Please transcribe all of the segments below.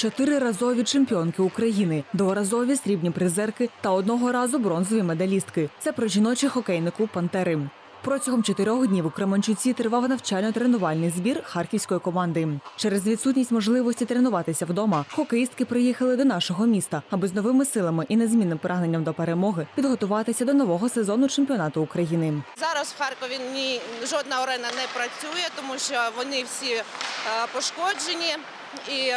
Чотириразові чемпіонки України, дворазові срібні призерки та одного разу бронзові медалістки. Це про жіночий хокейний клуб Пантери. Протягом чотирьох днів у Кременчуці тривав навчально-тренувальний збір харківської команди. Через відсутність можливості тренуватися вдома, хокеїстки приїхали до нашого міста, аби з новими силами і незмінним прагненням до перемоги підготуватися до нового сезону чемпіонату України. Зараз в Харкові ні жодна арена не працює, тому що вони всі е, пошкоджені. І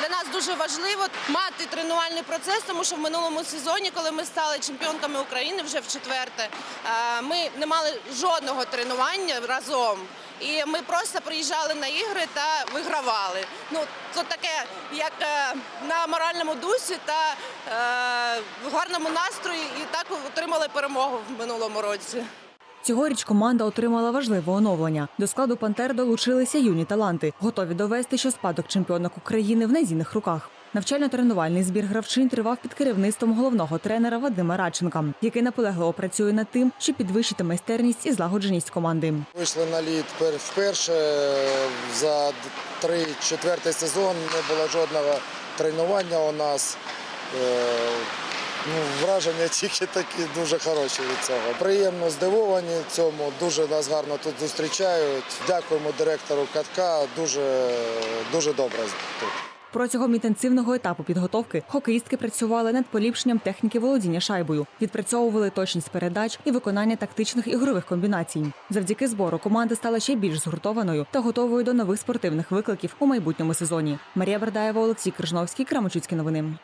для нас дуже важливо мати тренувальний процес, тому що в минулому сезоні, коли ми стали чемпіонками України вже в четверте, е, ми не мали жодного тренування разом. І ми просто приїжджали на ігри та вигравали. Ну, це таке, як е, на моральному дусі та е, в гарному настрої, і так отримали перемогу в минулому році. Цьогоріч команда отримала важливе оновлення. До складу Пантер долучилися юні таланти, готові довести, що спадок чемпіонок України в надійних руках. Навчально-тренувальний збір гравчин тривав під керівництвом головного тренера Вадима Радченка, який наполегливо працює над тим, щоб підвищити майстерність і злагодженість команди. Вийшли на лід пер- вперше за три четвертий сезон. Не було жодного тренування у нас. Ну, враження тільки такі дуже хороші від цього. Приємно здивовані цьому. Дуже нас гарно тут зустрічають. Дякуємо директору катка. Дуже дуже добре тут. Протягом інтенсивного етапу підготовки хокеїстки працювали над поліпшенням техніки володіння шайбою, відпрацьовували точність передач і виконання тактичних ігрових комбінацій. Завдяки збору команда стала ще більш згуртованою та готовою до нових спортивних викликів у майбутньому сезоні. Марія Бердаєва, Олексій Крижновський, Крамочуцькі новини.